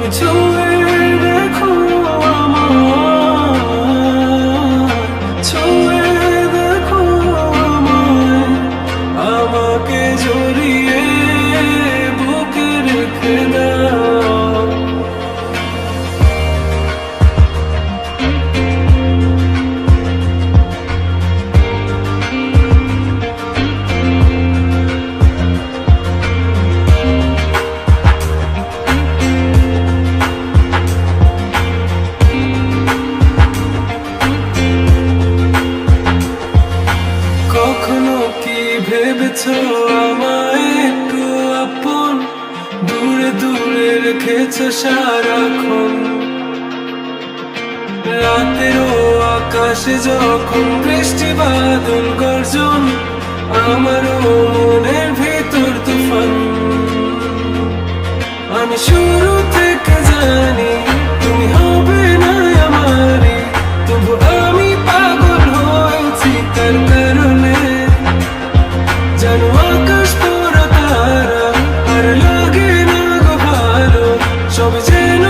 were too late ভেবেছ আমায় একটু আপন। দূরে দূরে রেখেছো সারাক্ষণ। রাতেরও আকাশে যখন বৃষ্টি বাদল গর্জন, আমারও মনের to know.